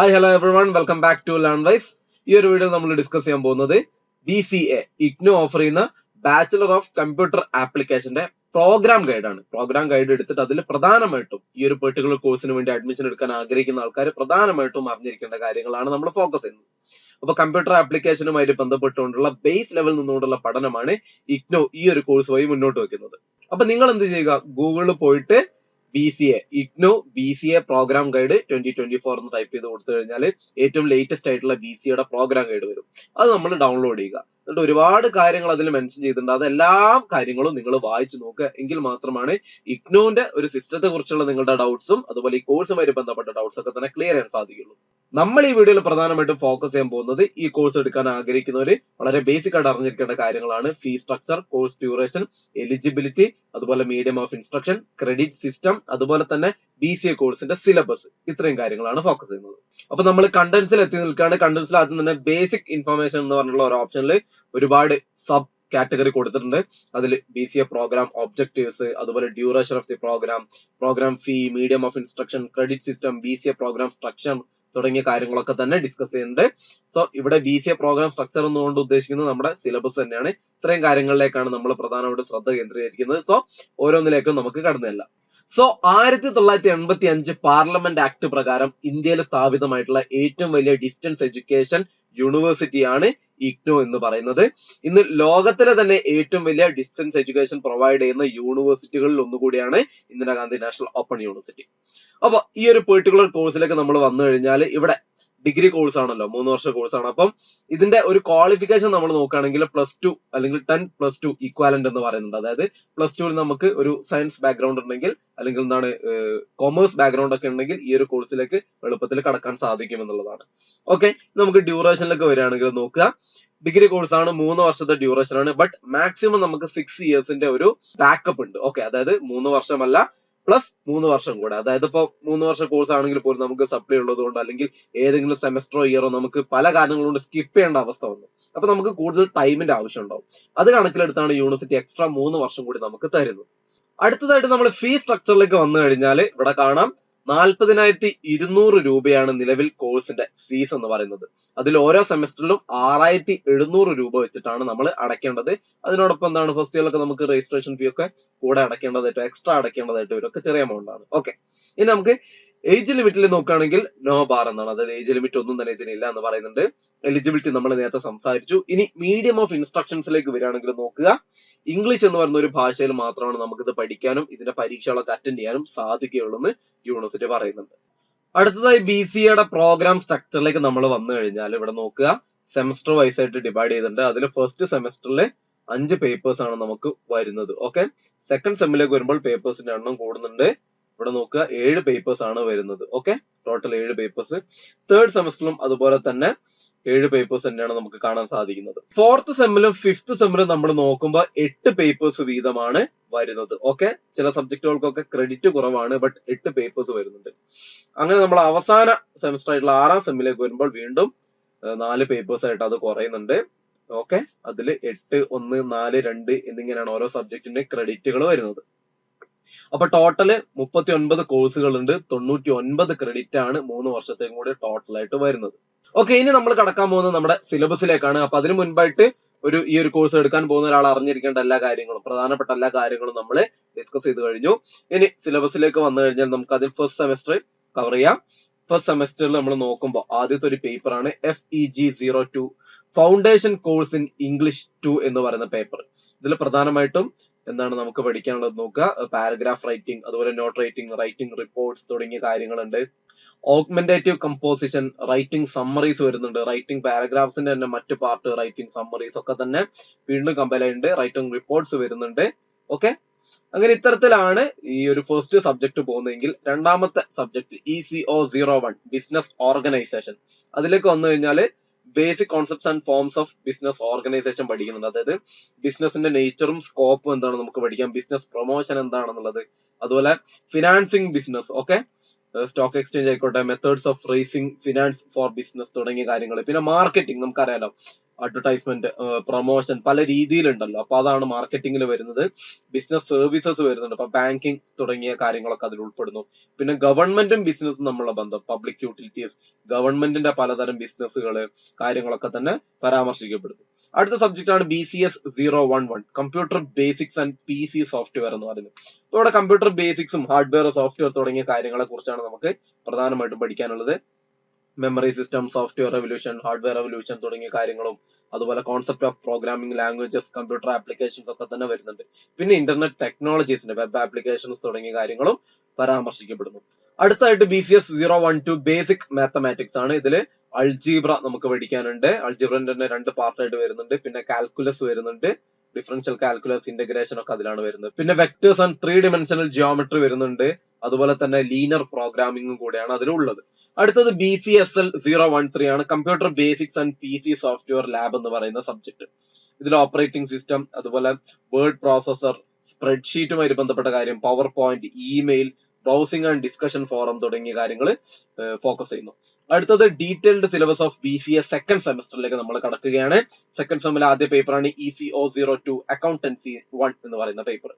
Hi hello everyone welcome back to learn wise ഈ ഒരു video നമ്മൾ ഡിസ്കസ് ചെയ്യാൻ പോകുന്നത് B C A IGNOU offer ചെയ്യുന്ന ബാച്ചുലർ ഓഫ് കമ്പ്യൂട്ടർ ആപ്ലിക്കേഷന്റെ പ്രോഗ്രാം ഗൈഡ് ആണ്. പ്രോഗ്രാം ഗൈഡ് എടുത്തിട്ട് അതിൽ പ്രധാനമായിട്ടും ഈ ഒരു പെർട്ടിക്കുലർ കോഴ്സിന് വേണ്ടി അഡ്മിഷൻ എടുക്കാൻ ആഗ്രഹിക്കുന്ന ആൾക്കാർ പ്രധാനമായിട്ടും അറിഞ്ഞിരിക്കേണ്ട കാര്യങ്ങളാണ് നമ്മൾ ഫോക്കസ് ചെയ്യുന്നത്. അപ്പൊ കമ്പ്യൂട്ടർ ആപ്ലിക്കേഷനുമായിട്ട് ബന്ധപ്പെട്ടുകൊണ്ടുള്ള ബേസ് ലെവൽ നിന്നുകൊണ്ടുള്ള പഠനമാണ് ഇഗ്നോ ഈ ഒരു കോഴ്സ് വഴി മുന്നോട്ട് വെക്കുന്നത്. അപ്പൊ നിങ്ങൾ എന്ത് ചെയ്യുക? ഗൂഗിളിൽ പോയിട്ട് B C A IGNOU B C A programme guide twenty twenty four എന്ന് ടൈപ്പ് ചെയ്ത് കൊടുത്തു കഴിഞ്ഞാൽ ഏറ്റവും ലേറ്റസ്റ്റ് ആയിട്ടുള്ള ബി സി എയുടെ പ്രോഗ്രാം ഗൈഡ് വരും. അത് നമ്മൾ ഡൗൺലോഡ് ചെയ്യുക. എന്നിട്ട് ഒരുപാട് കാര്യങ്ങൾ അതിൽ മെൻഷൻ ചെയ്തിട്ടുണ്ട്. അതെല്ലാ കാര്യങ്ങളും നിങ്ങൾ വായിച്ചു നോക്കുക. എങ്കിൽ മാത്രമാണ് ഇഗ്നോന്റെ ഒരു സിസ്റ്റത്തെ കുറിച്ചുള്ള നിങ്ങളുടെ ഡൗട്ട്സും അതുപോലെ ഈ കോഴ്സുമായി ബന്ധപ്പെട്ട ഡൗട്ട്സ് ഒക്കെ തന്നെ ക്ലിയർ ചെയ്യാൻ സാധിക്കുള്ളൂ. നമ്മൾ ഈ വീഡിയോയിൽ പ്രധാനമായിട്ടും ഫോക്കസ് ചെയ്യാൻ പോകുന്നത് ഈ കോഴ്സ് എടുക്കാൻ ആഗ്രഹിക്കുന്നവർ വളരെ ബേസിക് ആയിട്ട് അറിഞ്ഞിരിക്കേണ്ട കാര്യങ്ങളാണ് fee structure course duration eligibility അതുപോലെ medium of instruction credit system അതുപോലെ തന്നെ ബി സി എ കോഴ്സിന്റെ സിലബസ് ഇത്രയും കാര്യങ്ങളാണ് ഫോക്കസ് ചെയ്യുന്നത്. അപ്പൊ നമ്മൾ കണ്ടൻസിൽ എത്തി നിൽക്കുകയാണ്. കണ്ടൻസിൽ ആദ്യം തന്നെ ബേസിക് ഇൻഫർമേഷൻ എന്ന് പറഞ്ഞുള്ള ഒരു ഓപ്ഷനിൽ ഒരുപാട് സബ് കാറ്റഗറി കൊടുത്തിട്ടുണ്ട്. അതിൽ B C A programme objectives അതുപോലെ duration of the programme programme fee medium of instruction credit system B C A programme structure തുടങ്ങിയ കാര്യങ്ങളൊക്കെ തന്നെ ഡിസ്കസ് ചെയ്യുന്നുണ്ട്. സോ ഇവിടെ B C A programme structure എന്നുകൊണ്ട് ഉദ്ദേശിക്കുന്നത് നമ്മുടെ സിലബസ് തന്നെയാണ്. ഇത്രയും കാര്യങ്ങളിലേക്കാണ് നമ്മൾ പ്രധാനമായിട്ടും ശ്രദ്ധ കേന്ദ്രീകരിക്കുന്നത്. സോ ഓരോന്നിലേക്കും നമുക്ക് കടന്നില്ല സോ ആയിരത്തി തൊള്ളായിരത്തി എൺപത്തി അഞ്ച് പാർലമെന്റ് ആക്ട് പ്രകാരം ഇന്ത്യയിൽ സ്ഥാപിതമായിട്ടുള്ള ഏറ്റവും വലിയ ഡിസ്റ്റൻസ് എഡ്യൂക്കേഷൻ യൂണിവേഴ്സിറ്റിയാണ് ഇഗ്നോ എന്ന് പറയുന്നത്. ഇന്ന് ലോകത്തിലെ തന്നെ ഏറ്റവും വലിയ ഡിസ്റ്റൻസ് എഡ്യൂക്കേഷൻ പ്രൊവൈഡ് ചെയ്യുന്ന യൂണിവേഴ്സിറ്റികളിൽ ഒന്നുകൂടിയാണ് ഇന്ദിരാഗാന്ധി നാഷണൽ ഓപ്പൺ യൂണിവേഴ്സിറ്റി അപ്പൊ ഈ ഒരു പെർട്ടിക്കുലർ കോഴ്സിലേക്ക് നമ്മൾ വന്നു കഴിഞ്ഞാൽ ഇവിടെ ഡിഗ്രി കോഴ്സ് ആണല്ലോ മൂന്ന് വർഷ കോഴ്സ് ആണ്. അപ്പം ഇതിന്റെ ഒരു ക്വാളിഫിക്കേഷൻ നമ്മൾ നോക്കുകയാണെങ്കിൽ പ്ലസ് ടു അല്ലെങ്കിൽ ടെൻ പ്ലസ് ടു ഇക്വാലന്റ് എന്ന് പറയുന്നുണ്ട്. അതായത് പ്ലസ് ടുവിൽ നമുക്ക് ഒരു സയൻസ് ബാക്ക്ഗ്രൗണ്ട് ഉണ്ടെങ്കിൽ അല്ലെങ്കിൽ എന്താണ് കൊമേഴ്സ് ബാക്ക്ഗ്രൗണ്ട് ഒക്കെ ഉണ്ടെങ്കിൽ ഈ ഒരു കോഴ്സിലേക്ക് എളുപ്പത്തിൽ കടക്കാൻ സാധിക്കും എന്നുള്ളതാണ്. ഓക്കെ നമുക്ക് ഡ്യൂറേഷനിലേക്ക് വരികയാണെങ്കിൽ നോക്കുക. ഡിഗ്രി കോഴ്സ് ആണ് മൂന്ന് വർഷത്തെ ഡ്യൂറേഷൻ ആണ് ബട്ട് മാക്സിമം നമുക്ക് സിക്സ് ഇയേഴ്സിന്റെ ഒരു ബാക്കപ്പ് ഉണ്ട്. ഓക്കെ അതായത് മൂന്ന് വർഷമല്ല പ്ലസ് മൂന്ന് വർഷം കൂടെ. അതായത് ഇപ്പൊ മൂന്ന് വർഷം കോഴ്സ് ആണെങ്കിൽ പോലും നമുക്ക് സപ്ലൈ ഉള്ളത് കൊണ്ട് അല്ലെങ്കിൽ ഏതെങ്കിലും സെമസ്റ്ററോ ഇയറോ നമുക്ക് പല കാരണങ്ങൾ കൊണ്ട് സ്കിപ്പ് ചെയ്യേണ്ട അവസ്ഥ വന്നു. അപ്പൊ നമുക്ക് കൂടുതൽ ടൈമിന്റെ ആവശ്യം ഉണ്ടാവും. അത് കണക്കിലെടുത്താണ് യൂണിവേഴ്സിറ്റി എക്സ്ട്രാ മൂന്ന് വർഷം കൂടി നമുക്ക് തരുന്നത്. അടുത്തതായിട്ട് നമ്മൾ ഫീ സ്ട്രക്ചറിലേക്ക് വന്നു കഴിഞ്ഞാൽ ഇവിടെ കാണാം. നാൽപ്പതിനായിരത്തി ഇരുന്നൂറ് രൂപയാണ് നിലവിൽ കോഴ്സിന്റെ ഫീസ് എന്ന് പറയുന്നത്. അതിൽ ഓരോ സെമസ്റ്ററിലും ആറായിരത്തി എഴുന്നൂറ് രൂപ വെച്ചിട്ടാണ് നമ്മൾ അടയ്ക്കേണ്ടത്. അതിനോടൊപ്പം എന്താണ് ഫസ്റ്റ് ഇയറിലൊക്കെ നമുക്ക് രജിസ്ട്രേഷൻ ഫീ ഒക്കെ കൂടെ അടയ്ക്കേണ്ടതായിട്ട് എക്സ്ട്രാ അടയ്ക്കേണ്ടതായിട്ട് വരും ഒക്കെ ചെറിയ എമൗണ്ട് ആണ്. ഓക്കെ ഇനി നമുക്ക് ഏജ് ലിമിറ്റിൽ നോക്കുകയാണെങ്കിൽ നോ ബാർ എന്നാണ്. അതായത് ഏജ് ലിമിറ്റ് ഒന്നും തന്നെ ഇതിനില്ല എന്ന് പറയുന്നുണ്ട്. എലിജിബിലിറ്റി നമ്മൾ നേരത്തെ സംസാരിച്ചു. ഇനി മീഡിയം ഓഫ് ഇൻസ്ട്രക്ഷൻസിലേക്ക് വരികയാണെങ്കിൽ നോക്കുക. ഇംഗ്ലീഷ് എന്ന് പറയുന്ന ഒരു ഭാഷയിൽ മാത്രമാണ് നമുക്കിത് പഠിക്കാനും ഇതിന്റെ പരീക്ഷകളൊക്കെ അറ്റൻഡ് ചെയ്യാനും സാധിക്കുകയുള്ളൂ എന്ന് യൂണിവേഴ്സിറ്റി പറയുന്നുണ്ട്. അടുത്തതായി ബി സി എയുടെ പ്രോഗ്രാം സ്ട്രക്ചറിലേക്ക് നമ്മൾ വന്നു കഴിഞ്ഞാൽ ഇവിടെ നോക്കുക. സെമസ്റ്റർ വൈസ് ആയിട്ട് ഡിവൈഡ് ചെയ്തിട്ടുണ്ട്. അതിൽ ഫസ്റ്റ് സെമസ്റ്ററിൽ അഞ്ച് പേപ്പേഴ്സ് ആണ് നമുക്ക് വരുന്നത്. ഓക്കെ സെക്കൻഡ് സെമ്മിലേക്ക് വരുമ്പോൾ പേപ്പേഴ്സിന്റെ എണ്ണം കൂടുന്നുണ്ട്. ഇവിടെ നോക്കുക ഏഴ് പേപ്പേഴ്സ് ആണ് വരുന്നത്. ഓക്കെ ടോട്ടൽ ഏഴ് പേപ്പേഴ്സ് തേർഡ് സെമസ്റ്ററിലും അതുപോലെ തന്നെ ഏഴ് പേപ്പേഴ്സ് തന്നെയാണ് നമുക്ക് കാണാൻ സാധിക്കുന്നത്. ഫോർത്ത് സെമ്മിലും ഫിഫ്ത് സെമ്മിലും നമ്മൾ നോക്കുമ്പോൾ എട്ട് പേപ്പേഴ്സ് വീതമാണ് വരുന്നത്. ഓക്കെ ചില സബ്ജക്റ്റുകൾക്കൊക്കെ ക്രെഡിറ്റ് കുറവാണ് ബട്ട് എട്ട് പേപ്പേഴ്സ് വരുന്നുണ്ട്. അങ്ങനെ നമ്മൾ അവസാന സെമസ്റ്റർ ആയിട്ടുള്ള ആറാം സെമ്മിലേക്ക് വരുമ്പോൾ വീണ്ടും നാല് പേപ്പേഴ്സ് ആയിട്ട് അത് കുറയുന്നുണ്ട്. ഓക്കെ അതിൽ എട്ട് ഒന്ന് നാല് രണ്ട് എന്നിങ്ങനെയാണ് ഓരോ സബ്ജക്റ്റിന്റെ ക്രെഡിറ്റുകൾ വരുന്നത്. അപ്പൊ ടോട്ടൽ മുപ്പത്തി ഒൻപത് കോഴ്സുകൾ ഉണ്ട് തൊണ്ണൂറ്റി ഒൻപത് ക്രെഡിറ്റ് ആണ് മൂന്ന് വർഷത്തേക്കും കൂടി ടോട്ടൽ ആയിട്ട് വരുന്നത്. ഓക്കെ ഇനി നമ്മൾ കടക്കാൻ പോകുന്നത് നമ്മുടെ സിലബസിലേക്കാണ് അപ്പൊ അതിനു മുൻപായിട്ട് ഒരു ഈ ഒരു കോഴ്സ് എടുക്കാൻ പോകുന്ന ഒരാൾ അറിഞ്ഞിരിക്കേണ്ട എല്ലാ കാര്യങ്ങളും പ്രധാനപ്പെട്ട എല്ലാ കാര്യങ്ങളും നമ്മൾ ഡിസ്കസ് ചെയ്ത് കഴിഞ്ഞു. ഇനി സിലബസിലേക്ക് വന്നു കഴിഞ്ഞാൽ നമുക്ക് ആദ്യം ഫസ്റ്റ് സെമസ്റ്റർ കവർ ചെയ്യാം. ഫസ്റ്റ് സെമസ്റ്ററിൽ നമ്മൾ നോക്കുമ്പോൾ ആദ്യത്തെ ഒരു പേപ്പർ ആണ് F E G zero two foundation course in English two എന്ന് പറയുന്ന പേപ്പർ ഇതിൽ പ്രധാനമായിട്ടും എന്താണ് നമുക്ക് പഠിക്കാനുള്ളത് നോക്കുക. പാരഗ്രാഫ് റൈറ്റിംഗ് അതുപോലെ നോട്ട് റൈറ്റിംഗ് റൈറ്റിംഗ് റിപ്പോർട്ട്സ് തുടങ്ങിയ കാര്യങ്ങളുണ്ട്. ഓഗ്മെന്റേറ്റീവ് കമ്പോസിഷൻ റൈറ്റിംഗ് സമ്മറീസ് വരുന്നുണ്ട്. റൈറ്റിംഗ് പാരഗ്രാഫ്സിന്റെ തന്നെ മറ്റു പാർട്ട് റൈറ്റിംഗ് സമ്മറീസ് ഒക്കെ തന്നെ വീണ്ടും കമ്പയർ ചെയ്യുന്നുണ്ട്. റൈറ്റിംഗ് റിപ്പോർട്ട്സ് വരുന്നുണ്ട്. ഓക്കെ അങ്ങനെ ഇത്തരത്തിലാണ് ഈ ഒരു ഫസ്റ്റ് സബ്ജക്ട് പോകുന്നതെങ്കിൽ രണ്ടാമത്തെ subject E C O zero one business organisation അതിലേക്ക് വന്നു കഴിഞ്ഞാൽ basic concepts and forms of business organisation പഠിക്കുന്നുണ്ട് അതായത് ബിസിനസിന്റെ നേച്ചറും സ്കോപ്പും എന്താണ് നമുക്ക് പഠിക്കാം. ബിസിനസ് പ്രൊമോഷൻ എന്താണെന്നുള്ളത്. അതുപോലെ financing business okay stock exchange ആയിക്കോട്ടെ methods of raising finance for business തുടങ്ങിയ കാര്യങ്ങൾ. പിന്നെ മാർക്കറ്റിംഗ് നമുക്കറിയാലോ. അഡ്വർടൈസ്മെന്റ് പ്രൊമോഷൻ പല രീതിയിലുണ്ടല്ലോ. അപ്പൊ അതാണ് മാർക്കറ്റിംഗിൽ വരുന്നത്. ബിസിനസ് സർവീസസ് വരുന്നുണ്ട്. അപ്പൊ ബാങ്കിങ് തുടങ്ങിയ കാര്യങ്ങളൊക്കെ അതിൽ ഉൾപ്പെടുന്നു. പിന്നെ ഗവൺമെന്റും ബിസിനസ്സും തമ്മിലുള്ള ബന്ധം പബ്ലിക് യൂട്ടിലിറ്റീസ് ഗവൺമെന്റിന്റെ പലതരം ബിസിനസ്സുകൾ കാര്യങ്ങളൊക്കെ തന്നെ പരാമർശിക്കപ്പെടുന്നു. അടുത്ത സബ്ജക്റ്റ് ആണ് B C S zero one one computer basics and P C software എന്ന് പറയുന്നത്. ഇവിടെ കമ്പ്യൂട്ടർ ബേസിക്സും ഹാർഡ്വെയർ സോഫ്റ്റ്വെയർ തുടങ്ങിയ കാര്യങ്ങളെ കുറിച്ചാണ് നമുക്ക് പ്രധാനമായിട്ടും പഠിക്കാനുള്ളത്. Memory system software revolution hardware revolution തുടങ്ങിയ കാര്യങ്ങളും അതുപോലെ concept of programming languages computer applications ഒക്കെ തന്നെ വരുന്നുണ്ട്. പിന്നെ ഇന്റർനെറ്റ് ടെക്നോളജീസിന്റെ വെബ് ആപ്ലിക്കേഷൻസ് തുടങ്ങിയ കാര്യങ്ങളും പരാമർശിക്കപ്പെടുന്നു. അടുത്തായിട്ട് B C S zero one two basic mathematics ആണ്. ഇതിൽ അൾജീബ്ര നമുക്ക് പഠിക്കാനുണ്ട്. അൾജീബ്രന്റെ തന്നെ രണ്ട് പാർട്ടായിട്ട് വരുന്നുണ്ട്. പിന്നെ കാൽക്കുലസ് വരുന്നുണ്ട്. ഡിഫറൻഷ്യൽ കാൽക്കുലസ് ഇന്റഗ്രേഷൻ ഒക്കെ അതിലാണ് വരുന്നത്. പിന്നെ vectors and three dimensional geometry വരുന്നുണ്ട്. അതുപോലെ തന്നെ ലീനർ പ്രോഗ്രാമിംഗും കൂടെയാണ് അതിലുള്ളത്. അടുത്തത് B C S L zero one three ആണ്. Computer basics and P C software lab എന്ന് പറയുന്ന സബ്ജക്ട് ഇതിൽ ഓപ്പറേറ്റിംഗ് സിസ്റ്റം അതുപോലെ വേർഡ് പ്രോസസർ സ്പ്രെഡ്ഷീറ്റുമായി ബന്ധപ്പെട്ട കാര്യം PowerPoint email browsing and discussion forum തുടങ്ങിയ കാര്യങ്ങൾ ഫോക്കസ് ചെയ്യുന്നു. അടുത്തത് detailed syllabus of B C S second സെമസ്റ്ററിലേക്ക് നമ്മൾ കടക്കുകയാണ്. സെക്കൻഡ് സെമ്മിലെ ആദ്യ പേപ്പറാണ് E C O zero two accountancy one എന്ന് പറയുന്ന പേപ്പർ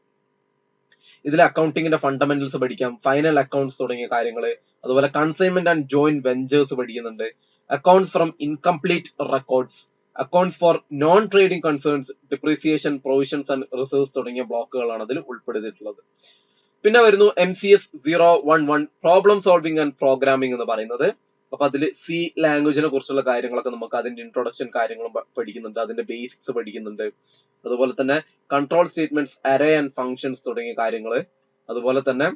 ഇതിൽ അക്കൗണ്ടിങ്ങിന്റെ ഫണ്ടമെന്റൽസ് പഠിക്കാം. ഫൈനൽ അക്കൗണ്ട്സ് തുടങ്ങിയ കാര്യങ്ങൾ അതുപോലെ കൺസൈൻമെന്റ് ആൻഡ് ജോയിന്റ് വെഞ്ചേഴ്സ് പഠിക്കുന്നുണ്ട്. Accounts from incomplete records accounts for non trading concerns depreciation provisions and reserves തുടങ്ങിയ ബ്ലോക്കുകളാണ് അതിൽ ഉൾപ്പെടുത്തിയിട്ടുള്ളത്. പിന്നെ വരുന്നു M C S zero one one problem solving and programming എന്ന് പറയുന്നത്. അപ്പൊ അതിൽ സി ലാംഗ്വേജിനെ കുറിച്ചുള്ള കാര്യങ്ങളൊക്കെ നമുക്ക് അതിന്റെ ഇൻട്രൊഡക്ഷൻ കാര്യങ്ങളും പഠിക്കുന്നുണ്ട്. അതിന്റെ ബേസിക്സ് പഠിക്കുന്നുണ്ട്. അതുപോലെ തന്നെ control statements array and functions തുടങ്ങിയ കാര്യങ്ങൾ അതുപോലെ തന്നെ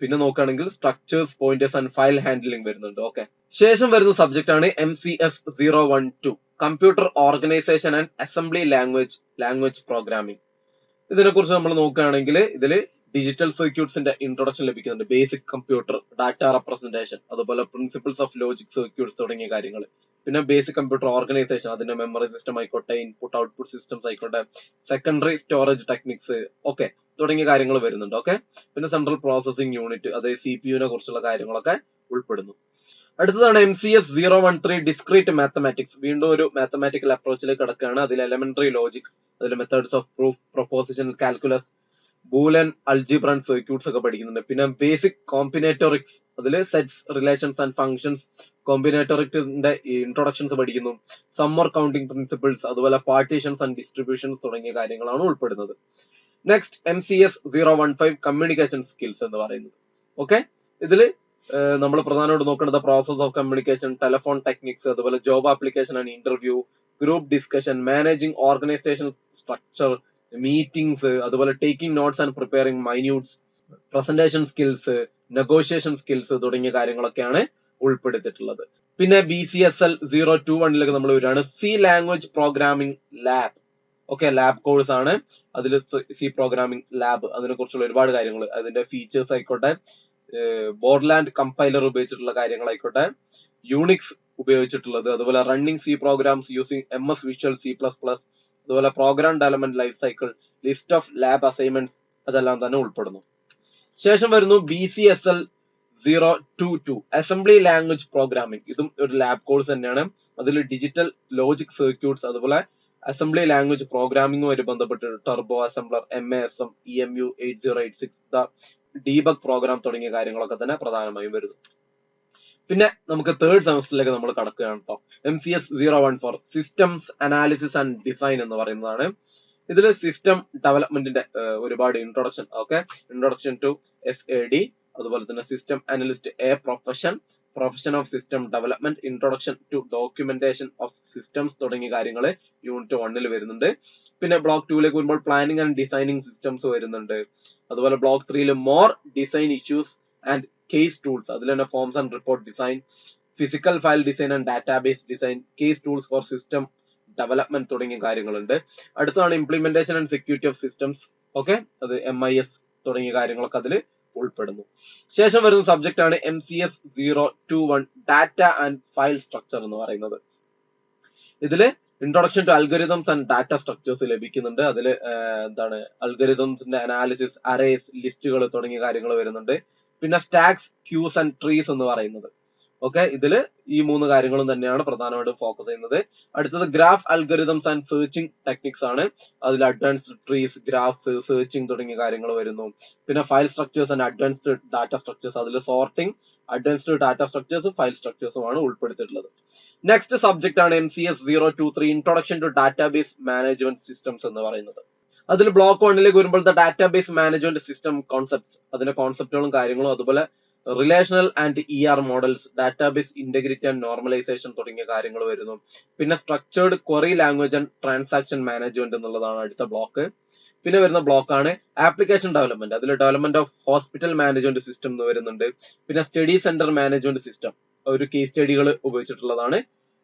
പിന്നെ നോക്കുകയാണെങ്കിൽ structures pointers and file handling വരുന്നുണ്ട്. ഓക്കെ ശേഷം വരുന്ന സബ്ജക്ട് ആണ് M C S zero one two computer organisation and assembly language language programming ഇതിനെ കുറിച്ച് നമ്മൾ നോക്കുകയാണെങ്കിൽ ഇതിൽ ഡിജിറ്റൽ സർക്യൂട്ട്സിന്റെ ഇൻട്രൊഡക്ഷൻ ലഭിക്കുന്നുണ്ട്. ബേസിക് കമ്പ്യൂട്ടർ ഡാറ്റ റെപ്രസെന്റേഷൻ അതുപോലെ പ്രിൻസിപ്പിൾസ് ഓഫ് ലോജിക് സർക്യൂട്ട്സ് തുടങ്ങിയ കാര്യങ്ങൾ പിന്നെ ബേസിക് കമ്പ്യൂട്ടർ ഓർഗനൈസേഷൻ അതിന്റെ മെമ്മറി സിസ്റ്റം ആയിക്കോട്ടെ ഇൻപുട്ട് ഔട്ട്പുട്ട് സിസ്റ്റംസ് ആയിക്കോട്ടെ സെക്കൻഡറി സ്റ്റോറേജ് ടെക്നിക്സ് ഓക്കെ തുടങ്ങിയ കാര്യങ്ങൾ വരുന്നുണ്ട്. ഓക്കെ പിന്നെ സെൻട്രൽ പ്രോസസിംഗ് യൂണിറ്റ് അതായത് സി പി യുവിനെ കുറിച്ചുള്ള കാര്യങ്ങളൊക്കെ ഉൾപ്പെടുന്നു. അടുത്തതാണ് M C S zero one three discrete mathematics വീണ്ടും ഒരു മാത്തമാറ്റിക്കൽ അപ്രോച്ചിലേക്ക് കിടക്കുകയാണ്. അതിൽ എലമെന്ററി ലോജിക് അതിൽ methods of proof proposition calculus boolean algebra circuits ഒക്കെ പഠിക്കുന്നുണ്ട്. പിന്നെ ബേസിക് കോമ്പിനേറ്റോറിക്സ് അതിൽ സെറ്റ്സ് റിലേഷൻസ് ആൻഡ് ഫംഗ്ഷൻസ് കോമ്പിനേറ്റോറിക്സിന്റെ ഇൻട്രൊഡക്ഷൻസ് പഠിക്കുന്നു. സമ്മർ കൗണ്ടിങ് പ്രിൻസിപ്പിൾസ് അതുപോലെ പാർട്ടീഷൻസ് ആൻഡ് ഡിസ്ട്രിബ്യൂഷൻസ് തുടങ്ങിയ കാര്യങ്ങളാണ് ഉൾപ്പെടുന്നത്. Next M C S zero one five communication skills എന്ന് പറയുന്നത്. ഓക്കെ ഇതിൽ നമ്മൾ പ്രധാനമായിട്ട് നോക്കേണ്ടത് process of communication telephone techniques അതുപോലെ job application and interview group discussion managing organisation structure meetings അതുപോലെ taking notes and preparing minutes presentation skills negotiation skills തുടങ്ങിയ കാര്യങ്ങളൊക്കെയാണ് ഉൾപ്പെടുത്തിയിട്ടുള്ളത്. പിന്നെ B C S L zero two വണ്ണിലേക്ക് നമ്മൾ വരികയാണ്. C language programming lab okay lab course ആണ്. അതിൽ സി പ്രോഗ്രാമിംഗ് ലാബ് അതിനെ കുറിച്ചുള്ള ഒരുപാട് കാര്യങ്ങൾ. അതിന്റെ ഫീച്ചേഴ്സ് ആയിക്കോട്ടെ ബോർഡ്ലാൻഡ് കമ്പൈലർ ഉപയോഗിച്ചിട്ടുള്ള കാര്യങ്ങളായിക്കോട്ടെ യൂണിക്സ് ഉപയോഗിച്ചിട്ടുള്ളത് അതുപോലെ running C programs using M S visual C plus plus അതുപോലെ program development life cycle list of lab assignments അതെല്ലാം തന്നെ ഉൾപ്പെടുന്നു. ശേഷം വരുന്നു B C S L zero two two assembly language programming ഇതും ഒരു ലാബ് കോഴ്സ് തന്നെയാണ്. അതിൽ ഡിജിറ്റൽ ലോജിക് സർക്യൂട്ട്സ് അതുപോലെ അസംബ്ലി ലാംഗ്വേജ് പ്രോഗ്രാമിംഗുമായി ബന്ധപ്പെട്ട് turbo assembler M A S M E M U eight zero eight six the debug program തുടങ്ങിയ കാര്യങ്ങളൊക്കെ തന്നെ പ്രധാനമായും വരുന്നു. പിന്നെ നമുക്ക് തേർഡ് സെമസ്റ്ററിലേക്ക് നമ്മൾ കടക്കുകയാണ് കേട്ടോ M C S zero one four systems analysis and design എന്ന് പറയുന്നതാണ്. ഇതിൽ സിസ്റ്റം ഡെവലപ്മെന്റിന്റെ ഒരുപാട് introduction okay introduction to S A D അതുപോലെ തന്നെ system analyst a profession profession of system development introduction to documentation of systems തുടങ്ങിയ കാര്യങ്ങൾ unit വണ്ണിൽ വരുന്നുണ്ട്. പിന്നെ ബ്ലോക്ക് ലേക്ക് വരുമ്പോൾ പ്ലാനിങ് ആൻഡ് ഡിസൈനിങ് സിസ്റ്റംസ് വരുന്നുണ്ട്. അതുപോലെ ബ്ലോക്ക് ത്രീയിൽ more design issues and case tools അതിൽ തന്നെ forms and report design physical file design and database design case tools for system development തുടങ്ങിയ കാര്യങ്ങളുണ്ട്. അടുത്താണ് implementation and security of systems okay അത് M I S തുടങ്ങിയ കാര്യങ്ങളൊക്കെ അതിൽ ഉൾപ്പെടുന്നു. ശേഷം വരുന്ന സബ്ജക്റ്റ് ആണ് M C S zero two one data and file structure എന്ന് പറയുന്നത്. ഇതിൽ introduction to algorithms and data structures ലഭിക്കുന്നുണ്ട്. അതിൽ എന്താണ് അൽഗരിതംസിന്റെ അനാലിസിസ് അറേസ് ലിസ്റ്റുകൾ തുടങ്ങിയ കാര്യങ്ങൾ വരുന്നുണ്ട്. പിന്നെ സ്റ്റാക്സ് ക്യൂസ് ആൻഡ് ട്രീസ് എന്ന് പറയുന്നത്. ഓക്കെ ഇതിൽ ഈ മൂന്ന് കാര്യങ്ങളും തന്നെയാണ് പ്രധാനമായിട്ടും ഫോക്കസ് ചെയ്യുന്നത്. അടുത്തത് graph algorithms and searching techniques ആണ്. അതിൽ അഡ്വാൻസ്ഡ് ട്രീസ് ഗ്രാഫ്സ് സെർച്ചിങ് തുടങ്ങിയ കാര്യങ്ങൾ വരുന്നു. പിന്നെ file structures and advanced data structures അതിൽ സോർട്ടിംഗ് അഡ്വാൻസ്ഡ് ഡാറ്റ സ്ട്രക്ചേഴ്സും ഫയൽ സ്ട്രക്ചേഴ്സും ആണ് ഉൾപ്പെടുത്തിയിട്ടുള്ളത്. നെക്സ്റ്റ് സബ്ജക്ട് ആണ് M C S zero two three introduction to database management systems എന്ന് പറയുന്നത്. അതിൽ ബ്ലോക്ക് വണ്ണിലേക്ക് വരുമ്പോഴത്തെ ഡാറ്റാബേസ് മാനേജ്മെന്റ് സിസ്റ്റം കോൺസെപ്റ്റ്സ് അതിന്റെ കോൺസെപ്റ്റുകളും കാര്യങ്ങളും അതുപോലെ relational and E R models database integrity and normalisation തുടങ്ങിയ കാര്യങ്ങൾ വരുന്നു. പിന്നെ structured query language and transaction management എന്നുള്ളതാണ് അടുത്ത ബ്ലോക്ക് പിന്നെ വരുന്ന ബ്ലോക്കാണ് ആപ്ലിക്കേഷൻ ഡെവലപ്മെന്റ് അതിൽ development of hospital management system എന്ന് വരുന്നുണ്ട്. പിന്നെ സ്റ്റഡി സെന്റർ മാനേജ്മെന്റ് സിസ്റ്റം ഒരു കേസ് സ്റ്റഡികൾ ഉപയോഗിച്ചിട്ടുള്ളതാണ്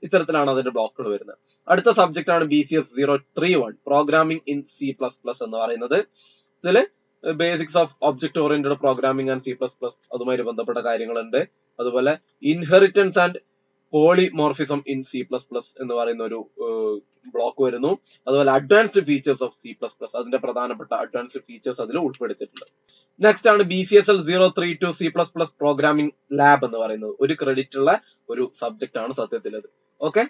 ഇത്തരത്തിലാണ് അതിന്റെ ബ്ലോക്കുകൾ വരുന്നത്. അടുത്ത സബ്ജക്റ്റ് ആണ് B C S zero three one programming in C plus plus എന്ന് പറയുന്നത്. ഇതിൽ basics of object oriented programming and C plus plus അതുമായി ബന്ധപ്പെട്ട കാര്യങ്ങളുണ്ട്. അതുപോലെ inheritance and polymorphism in C plus plus എന്ന് പറയുന്ന ഒരു ബ്ലോക്ക് വരുന്നു. അതുപോലെ advanced features of C plus plus അതിന്റെ പ്രധാനപ്പെട്ട അഡ്വാൻസ്ഡ് ഫീച്ചേഴ്സ് അതിൽ ഉൾപ്പെടുത്തിയിട്ടുണ്ട്. നെക്സ്റ്റ് ആണ് B C S L zero three two C plus plus programming lab എന്ന് പറയുന്നത്. ഒരു ക്രെഡിറ്റ് ഉള്ള ഒരു സബ്ജക്റ്റ് ആണ് സത്യത്തിൽ അത് ഓക്കെ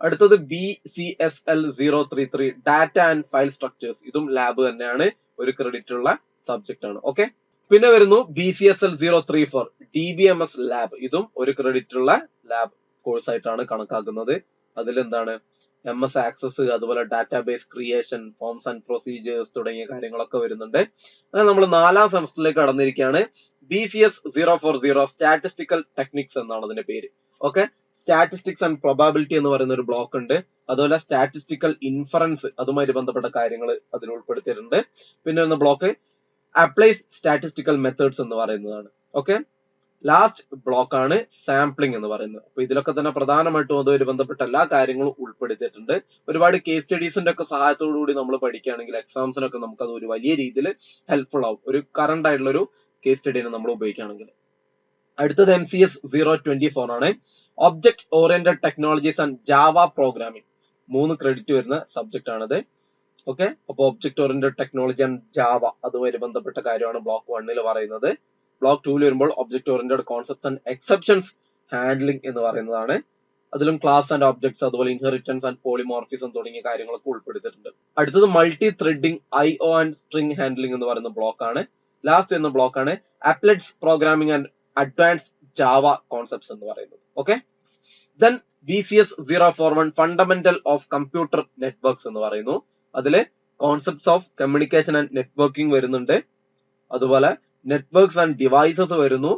അടുത്തത് B C S L zero three three data and file structures ഇതും ലാബ് തന്നെയാണ്. ഒരു ക്രെഡിറ്റ് ഉള്ള സബ്ജക്ട് ആണ്. ഓക്കെ പിന്നെ വരുന്നു B C S L zero three four D B M S lab ഇതും ഒരു ക്രെഡിറ്റ് ഉള്ള ലാബ് കോഴ്സ് ആയിട്ടാണ് കണക്കാക്കുന്നത്. അതിൽ എന്താണ്? എം എസ് ആക്സസ് അതുപോലെ database creation forms and procedures തുടങ്ങിയ കാര്യങ്ങളൊക്കെ വരുന്നുണ്ട്. അങ്ങനെ നമ്മൾ നാലാം സെമസ്റ്ററിലേക്ക് കടന്നിരിക്കുകയാണ്. B C S zero four zero statistical techniques എന്നാണ് അതിന്റെ പേര്. ഓക്കെ സ്റ്റാറ്റിസ്റ്റിക്സ് ആൻഡ് പ്രൊബാബിലിറ്റി എന്ന് പറയുന്ന ഒരു ബ്ലോക്ക് ഉണ്ട്. അതുപോലെ സ്റ്റാറ്റിസ്റ്റിക്കൽ ഇൻഫറൻസ് അതുമായി ബന്ധപ്പെട്ട കാര്യങ്ങൾ അതിൽ ഉൾപ്പെടുത്തിയിട്ടുണ്ട്. പിന്നെ ഒന്ന് ബ്ലോക്ക് അപ്ലൈസ് സ്റ്റാറ്റിസ്റ്റിക്കൽ മെത്തേഡ്സ് എന്ന് പറയുന്നതാണ്. ഓക്കെ ലാസ്റ്റ് ബ്ലോക്ക് ആണ് സാമ്പിളിംഗ് എന്ന് പറയുന്നത്. അപ്പൊ ഇതിലൊക്കെ തന്നെ പ്രധാനമായിട്ടും അതുമായി ബന്ധപ്പെട്ട എല്ലാ കാര്യങ്ങളും ഉൾപ്പെടുത്തിയിട്ടുണ്ട്. ഒരുപാട് കേസ് സ്റ്റഡീസിന്റെ ഒക്കെ സഹായത്തോടു കൂടി നമ്മൾ പഠിക്കുകയാണെങ്കിൽ എക്സാംസിനൊക്കെ നമുക്ക് അത് ഒരു വലിയ രീതിയിൽ ഹെൽപ്ഫുൾ ആവും. ഒരു കറണ്ട് ആയിട്ടുള്ള ഒരു കേസ് സ്റ്റഡീനെ നമ്മൾ ഉപയോഗിക്കുകയാണെങ്കിൽ. അടുത്തത് M C S zero twenty four ആണ്. Object oriented technologies and Java programming മൂന്ന് ക്രെഡിറ്റ് വരുന്ന സബ്ജക്ട് ആണത്. ഓക്കെ അപ്പൊ object oriented technology and Java അതുമായി ബന്ധപ്പെട്ട കാര്യമാണ് ബ്ലോക്ക് വണ്ണിൽ പറയുന്നത്. ബ്ലോക്ക് ടൂവിൽ വരുമ്പോൾ object oriented concepts and exceptions handling എന്ന് പറയുന്നതാണ്. അതിലും ക്ലാസ് ആൻഡ് ഒബ്ജക്ട്സ് അതുപോലെ ഇൻഹെറിറ്റൻസ് ആൻഡ് പോളിമോർഫിസം തുടങ്ങിയ കാര്യങ്ങളൊക്കെ ഉൾപ്പെടുത്തിയിട്ടുണ്ട്. അടുത്തത് multithreading I O and string handling എന്ന് പറയുന്ന ബ്ലോക്ക് ആണ്. ലാസ്റ്റ് എന്ന ബ്ലോക്ക് ആണ്. Programming and advance Java concepts എന്ന് പറയുന്നത്. Okay then B C S zero four one fundamental of computer networks എന്ന് പറയുന്നു. അതിൽ concepts of communication and networking വരുന്നുണ്ട്. അതുപോലെ നെറ്റ്വർക്ക്സ് ആൻഡ് ഡിവൈസസ് വരുന്നു.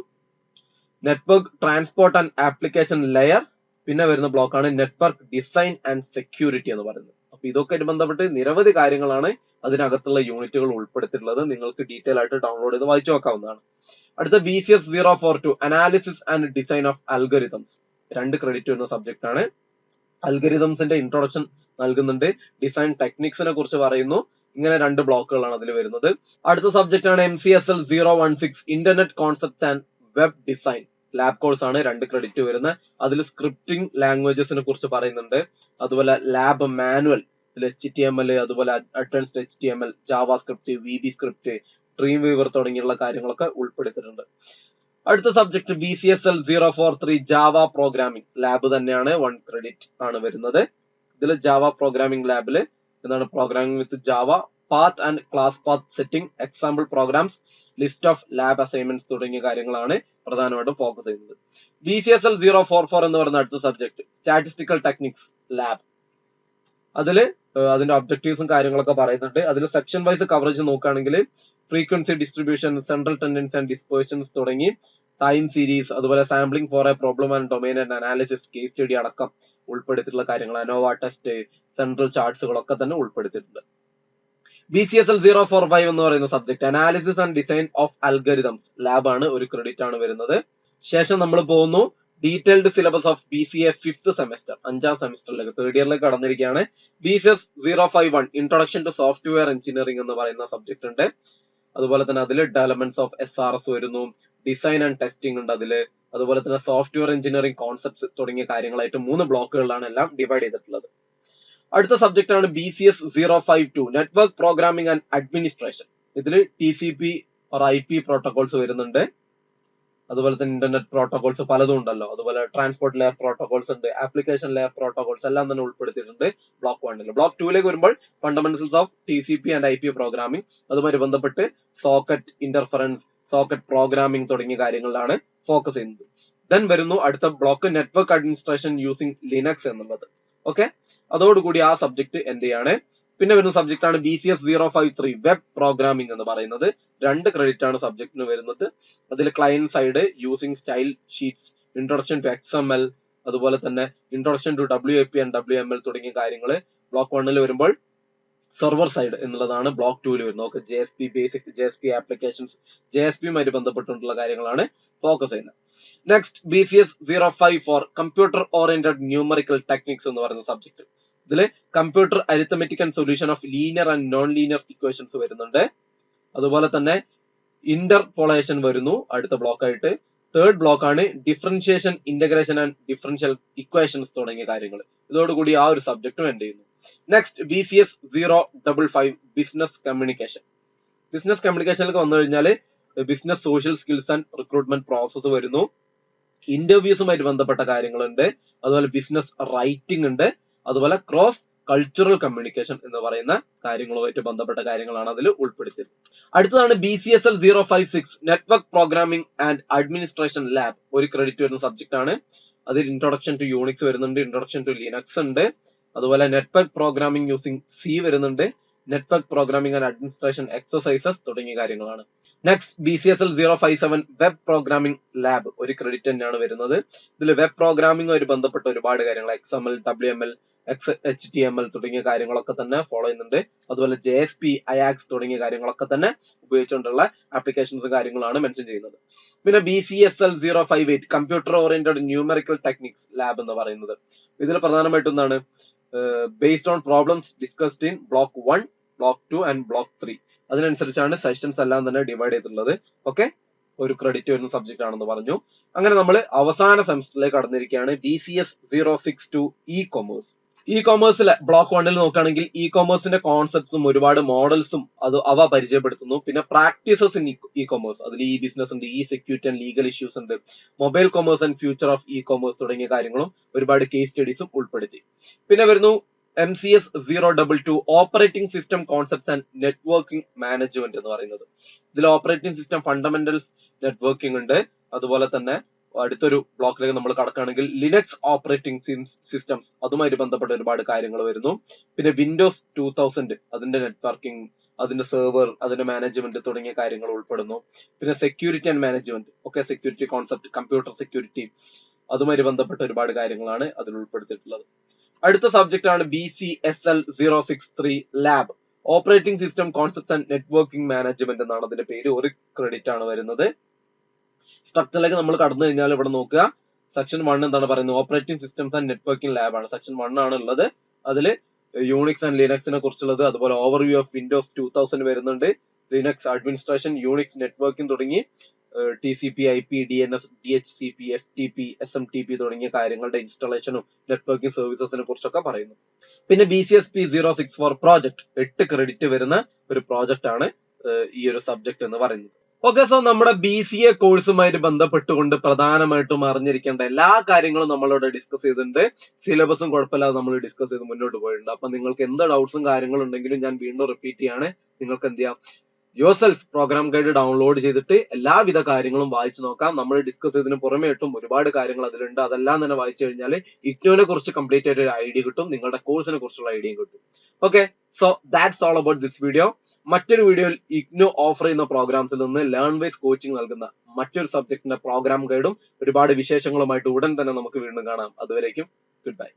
Network transport and application layer പിന്നെ വരുന്ന ബ്ലോക്കാണ് നെറ്റ്വർക്ക് ഡിസൈൻ ആൻഡ് സെക്യൂരിറ്റി എന്ന് പറയുന്നത്. അപ്പൊ ഇതൊക്കെ ബന്ധപ്പെട്ട് നിരവധി കാര്യങ്ങളാണ് അതിനകത്തുള്ള യൂണിറ്റുകൾ ഉൾപ്പെടുത്തിയിട്ടുള്ളത്. നിങ്ങൾക്ക് ഡീറ്റെയിൽ ആയിട്ട് ഡൗൺലോഡ് ചെയ്ത് വായിച്ചു നോക്കാവുന്നതാണ്. അടുത്ത B C S zero four two analysis and design of algorithms രണ്ട് ക്രെഡിറ്റ് വരുന്ന സബ്ജക്ട് ആണ്. അൽഗരിതംസിന്റെ ഇൻട്രൊഡക്ഷൻ നൽകുന്നുണ്ട്. ഡിസൈൻ ടെക്നിക്സിനെ കുറിച്ച് പറയുന്നു. ഇങ്ങനെ രണ്ട് ബ്ലോക്കുകളാണ് അതിൽ വരുന്നത്. അടുത്ത സബ്ജക്ട് ആണ് M C S L zero one six internet concept and web design lab course ആണ് രണ്ട് ക്രെഡിറ്റ് വരുന്നത്. അതിൽ സ്ക്രിപ്റ്റിംഗ് ലാംഗ്വേജസിനെ കുറിച്ച് പറയുന്നുണ്ട്. അതുപോലെ lab manual H T M L അതുപോലെ advanced H T M L JavaScript V B script Dreamweaver തുടങ്ങിയുള്ള കാര്യങ്ങളൊക്കെ ഉൾപ്പെടുത്തിയിട്ടുണ്ട്. അടുത്ത subject B C S L zero four three Java programming lab തന്നെയാണ് വൺ ക്രെഡിറ്റ് ആണ് വരുന്നത്. ഇതിൽ ജാവ പ്രോഗ്രാമിംഗ് ലാബിൽ എന്താണ് programming with Java path and class path setting example programs list of lab assignments തുടങ്ങിയ കാര്യങ്ങളാണ് പ്രധാനമായിട്ടും ഫോക്കസ് ചെയ്യുന്നത്. B C S L zero four four എന്ന് പറയുന്ന അടുത്ത സബ്ജക്ട് സ്റ്റാറ്റിസ്റ്റിക്കൽ ടെക്നിക്സ് ലാബ് അതിൽ അതിന്റെ ഒബ്ജക്റ്റീവ്സും കാര്യങ്ങളൊക്കെ പറയുന്നുണ്ട്. അതിൽ സെക്ഷൻ വൈസ് കവറേജ് നോക്കുകയാണെങ്കിൽ frequency distribution central tendency and dispositions തുടങ്ങി ടൈം സീരീസ് അതുപോലെ sampling for a problem and domain and analysis case study അടക്കം ഉൾപ്പെടുത്തിയിട്ടുള്ള കാര്യങ്ങൾ അനോവ ടെസ്റ്റ് സെൻട്രൽ ചാർട്സുകളൊക്കെ തന്നെ ഉൾപ്പെടുത്തിയിട്ടുണ്ട്. B C S L zero four five എന്ന് പറയുന്ന subject analysis and design of algorithms lab ആണ്. ഒരു ക്രെഡിറ്റ് ആണ് വരുന്നത്. ശേഷം നമ്മൾ പോകുന്നു detailed syllabus of B C A fifth semester അഞ്ചാം സെമസ്റ്ററിലേക്ക് തേർഡ് ഇയറിലേക്ക് കടന്നിരിക്കുകയാണ്. B C S zero five one introduction to software engineering എന്ന് പറയുന്ന സബ്ജക്ട് ഉണ്ട്. അതുപോലെ തന്നെ അതിൽ developments of S R S വരുന്നു. ഡിസൈൻ ആൻഡ് ടെസ്റ്റിംഗ് ഉണ്ട് അതിൽ. അതുപോലെ തന്നെ സോഫ്റ്റ്വെയർ എഞ്ചിനീയറിംഗ് കോൺസെപ്റ്റ്സ് തുടങ്ങിയ കാര്യങ്ങളായിട്ട് മൂന്ന് ബ്ലോക്കുകളിലാണ് എല്ലാം ഡിവൈഡ് ചെയ്തിട്ടുള്ളത്. അടുത്ത സബ്ജക്ട് ആണ് B C S zero five two network programming and administration ഇതിൽ T C P I P protocols വരുന്നുണ്ട്. അതുപോലെ തന്നെ ഇന്റർനെറ്റ് പ്രോട്ടോകോൾസ് പലതും ഉണ്ടല്ലോ. അതുപോലെ ട്രാൻസ്പോർട്ട് ലെയർ പ്രോട്ടോകോൾസ് ഉണ്ട് ആപ്ലിക്കേഷൻ ലെയർ പ്രോട്ടോകോൾസ് എല്ലാം തന്നെ ഉൾപ്പെടുത്തിയിട്ടുണ്ട് ബ്ലോക്ക് വണ്ണിൽ ബ്ലോക്ക് ടൂയിലേക്ക് വരുമ്പോൾ fundamentals of T C P and I P programming അതുമായി ബന്ധപ്പെട്ട് സോക്കറ്റ് ഇന്റർഫറൻസ് സോക്കറ്റ് പ്രോഗ്രാമിംഗ് തുടങ്ങിയ കാര്യങ്ങളിലാണ് ഫോക്കസ് ചെയ്യുന്നത്. ദെൻ വരുന്നു അടുത്ത block network administration using Linux എന്നുള്ളത്. ഓക്കെ അതോടുകൂടി ആ സബ്ജക്ട് എന്ത് ചെയ്യാണ്? പിന്നെ വരുന്ന സബ്ജക്ട് ആണ് B C S zero five three web programming എന്ന് പറയുന്നത്. രണ്ട് ക്രെഡിറ്റ് ആണ് സബ്ജക്റ്റിന് വരുന്നത്. അതിൽ client side using style sheets introduction to X M L അതുപോലെ തന്നെ introduction to W A P and W M L തുടങ്ങിയ കാര്യങ്ങൾ ബ്ലോക്ക് വണ്ണിൽ വരുമ്പോൾ സെർവർ സൈഡ് എന്നുള്ളതാണ് ബ്ലോക്ക് ടൂവിൽ വരുന്നത്. Okay J S P basic J S P applications J S പിയുമായിട്ട് ബന്ധപ്പെട്ടുള്ള കാര്യങ്ങളാണ് ഫോക്കസ് ചെയ്യുന്നത്. Next B C S zero five four computer oriented numerical techniques എന്ന് പറയുന്ന സബ്ജക്ട് ഇതിൽ computer arithmetic and solution of linear and non linear equations വരുന്നുണ്ട്. അതുപോലെ തന്നെ interpolation വരുന്നു. അടുത്ത ബ്ലോക്ക് ആയിട്ട്. തേർഡ് ബ്ലോക്ക് ആണ് differentiation integration and differential equations തുടങ്ങിയ കാര്യങ്ങൾ ഇതോടുകൂടി ആ ഒരു സബ്ജക്റ്റും എൻഡ് ചെയ്യുന്നു. Next B C S zero double five business communication business കമ്മ്യൂണിക്കേഷനിലേക്ക് വന്നു കഴിഞ്ഞാൽ business social skills and recruitment process വരുന്നു. ഇന്റർവ്യൂസുമായിട്ട് ബന്ധപ്പെട്ട കാര്യങ്ങളുണ്ട്. അതുപോലെ ബിസിനസ് റൈറ്റിംഗ് ഉണ്ട്. അതുപോലെ ക്രോസ് കൾച്ചറൽ കമ്മ്യൂണിക്കേഷൻ എന്ന് പറയുന്ന കാര്യങ്ങളുമായിട്ട് ബന്ധപ്പെട്ട കാര്യങ്ങളാണ് അതിൽ ഉൾപ്പെടുത്തിയത്. അടുത്തതാണ് B C S L zero five six network programming and administration lab ഒരു ക്രെഡിറ്റ് വരുന്ന സബ്ജക്ട് ആണ്. അതിൽ ഇൻട്രൊഡക്ഷൻ ടു യൂണിക്സ് വരുന്നുണ്ട് ഇൻട്രൊഡക്ഷൻ ടു ലിനക്സ് ഉണ്ട്. അതുപോലെ നെറ്റ്വർക്ക് പ്രോഗ്രാമിംഗ് യൂസിങ് സി വരുന്നുണ്ട്. Network programming and administration exercises തുടങ്ങിയ കാര്യങ്ങളാണ്. Next B C S L zero five seven web programming lab ഒരു ക്രെഡിറ്റ് തന്നെയാണ് വരുന്നത്. ഇതിൽ വെബ് പ്രോഗ്രാമിംഗുമായി ബന്ധപ്പെട്ട ഒരുപാട് കാര്യങ്ങൾ X M L W M L X H T M L തുടങ്ങിയ കാര്യങ്ങളൊക്കെ തന്നെ ഫോളോ ചെയ്യുന്നുണ്ട്. അതുപോലെ ജെ എസ് പി അയാക്സ് തുടങ്ങിയ കാര്യങ്ങളൊക്കെ തന്നെ ഉപയോഗിച്ചുകൊണ്ടുള്ള ആപ്ലിക്കേഷൻസ് കാര്യങ്ങളാണ് മെൻഷൻ ചെയ്യുന്നത്. പിന്നെ B C S L zero five eight computer oriented numerical techniques lab എന്ന് പറയുന്നത്. ഇതിൽ പ്രധാനമായിട്ടും എന്താണ്? Based on problems discussed in block one block two and block three അതിനനുസരിച്ചാണ് സെഷൻസ് എല്ലാം തന്നെ ഡിവൈഡ് ചെയ്തിട്ടുള്ളത്. ഓക്കെ ഒരു ക്രെഡിറ്റ് വരുന്ന സബ്ജക്ട് ആണെന്ന് പറഞ്ഞു. അങ്ങനെ നമ്മൾ അവസാന സെമസ്റ്ററിലേക്ക് കടന്നിരിക്കുകയാണ്. B C S zero six two e commerce e കോമേഴ്സിലെ block വണ്ണിൽ നോക്കുകയാണെങ്കിൽ ഇ കോമേഴ്സിന്റെ കോൺസെപ്റ്റ്സും ഒരുപാട് മോഡൽസും അത് അവ പരിചയപ്പെടുത്തുന്നു. പിന്നെ പ്രാക്ടീസസ് ഇൻ ഇ കോമേഴ്സ് അതിൽ ഇ ബിസിനസ് ഉണ്ട് e security and legal issues ഉണ്ട് mobile commerce and future of e commerce തുടങ്ങിയ കാര്യങ്ങളും ഒരുപാട് കേസ് സ്റ്റഡീസും ഉൾപ്പെടുത്തി. പിന്നെ വരുന്നു M C S zero double two operating system concepts and networking management എന്ന് പറയുന്നത്. ഇതിൽ ഓപ്പറേറ്റിംഗ് സിസ്റ്റം ഫണ്ടമെന്റൽസ് നെറ്റ്വർക്കിംഗ് ഉണ്ട്. അതുപോലെ തന്നെ അടുത്തൊരു ബ്ലോക്കിലേക്ക് നമ്മൾ കടക്കുകയാണെങ്കിൽ ലിനക്സ് ഓപ്പറേറ്റിംഗ് സിസ്റ്റംസ് അതുമായിട്ട് ബന്ധപ്പെട്ട ഒരുപാട് കാര്യങ്ങൾ വരുന്നു. പിന്നെ വിൻഡോസ് ടൂ തൗസൻഡ് അതിന്റെ നെറ്റ്വർക്കിംഗ് അതിന്റെ സെർവർ അതിന്റെ മാനേജ്മെന്റ് തുടങ്ങിയ കാര്യങ്ങൾ ഉൾപ്പെടുന്നു. പിന്നെ സെക്യൂരിറ്റി ആൻഡ് മാനേജ്മെന്റ് ഒക്കെ സെക്യൂരിറ്റി കോൺസെപ്റ്റ് കമ്പ്യൂട്ടർ സെക്യൂരിറ്റി അതുമായി ബന്ധപ്പെട്ട ഒരുപാട് കാര്യങ്ങളാണ് അതിൽ ഉൾപ്പെടുത്തിയിട്ടുള്ളത്. അടുത്ത സബ്ജക്റ്റ് ആണ് B C S L zero six three lab operating system concept and networking management എന്നാണ് അതിന്റെ പേര്. ഒരു ക്രെഡിറ്റ് ആണ് വരുന്നത്. സ്ട്രക്ചറിലേക്ക് നമ്മൾ കടന്നു കഴിഞ്ഞാൽ ഇവിടെ നോക്കുക. സെക്ഷൻ വൺ എന്താണ് പറയുന്നത്? ഓപ്പറേറ്റിംഗ് സിസ്റ്റംസ് ആൻഡ് നെറ്റ്വർക്കിംഗ് ആണ്. സെക്ഷൻ വൺ ആണ് ഉള്ളത്. അതിൽ യൂണിക്സ് ആൻഡ് ലിനക്സിനെ കുറിച്ചുള്ളത് അതുപോലെ overview of Windows two thousand വരുന്നുണ്ട്. ലിനക്സ് അഡ്മിനിസ്ട്രേഷൻ യൂണിക്സ് നെറ്റ്വർക്കിംഗ് തുടങ്ങി T C P I P D N S D H C P F T P S M T P തുടങ്ങിയ കാര്യങ്ങളുടെ ഇൻസ്റ്റാളേഷനും നെറ്റ്വർക്കിംഗ് സർവീസസിനെ കുറിച്ചൊക്കെ പറയുന്നു. പിന്നെ B C S P zero six four project എട്ട് credit വരുന്ന ഒരു പ്രോജക്റ്റ് ആണ് ഈ ഒരു സബ്ജക്ട് എന്ന് പറയുന്നത്. ഓക്കെ സോ നമ്മുടെ ബി സി എ കോഴ്സുമായിട്ട് ബന്ധപ്പെട്ടുകൊണ്ട് പ്രധാനമായിട്ടും അറിഞ്ഞിരിക്കേണ്ട എല്ലാ കാര്യങ്ങളും നമ്മളിവിടെ ഡിസ്കസ് ചെയ്തിട്ടുണ്ട്. സിലബസും കുഴപ്പമില്ലാതെ നമ്മൾ ഡിസ്കസ് ചെയ്ത് മുന്നോട്ട് പോയിട്ടുണ്ട്. അപ്പൊ നിങ്ങൾക്ക് എന്ത് ഡൗട്ട്സും കാര്യങ്ങളും ഉണ്ടെങ്കിലും ഞാൻ വീണ്ടും റിപ്പീറ്റ് ചെയ്യാണ്. നിങ്ങൾക്ക് എന്ത് ചെയ്യാം? Your self program guide download ചെയ്തിട്ട് എല്ലാവിധ കാര്യങ്ങളും വായിച്ചു നോക്കാം. നമ്മൾ ഡിസ്കസ് ചെയ്തതിന് പുറമേട്ടും ഒരുപാട് കാര്യങ്ങൾ അതിലുണ്ട്. അതെല്ലാം തന്നെ വായിച്ചു കഴിഞ്ഞാൽ ഇഗ്നോനെ കുറിച്ച് കംപ്ലീറ്റ് ആയിട്ട് ഒരു ഐഡിയ കിട്ടും. നിങ്ങളുടെ കോഴ്സിനെ കുറിച്ചുള്ള ഐഡിയയും കിട്ടും. Okay so that's all about this video മറ്റൊരു വീഡിയോയിൽ ഇഗ്നോ ഓഫർ ചെയ്യുന്ന പ്രോഗ്രാംസിൽ നിന്ന് ലേൺ വൈസ് കോച്ചിങ് നൽകുന്ന മറ്റൊരു സബ്ജക്റ്റിന്റെ പ്രോഗ്രാം ഗൈഡും ഒരുപാട് വിശേഷങ്ങളുമായിട്ട് ഉടൻ തന്നെ നമുക്ക് വീണ്ടും കാണാം. അതുവരേക്കും ഗുഡ് ബൈ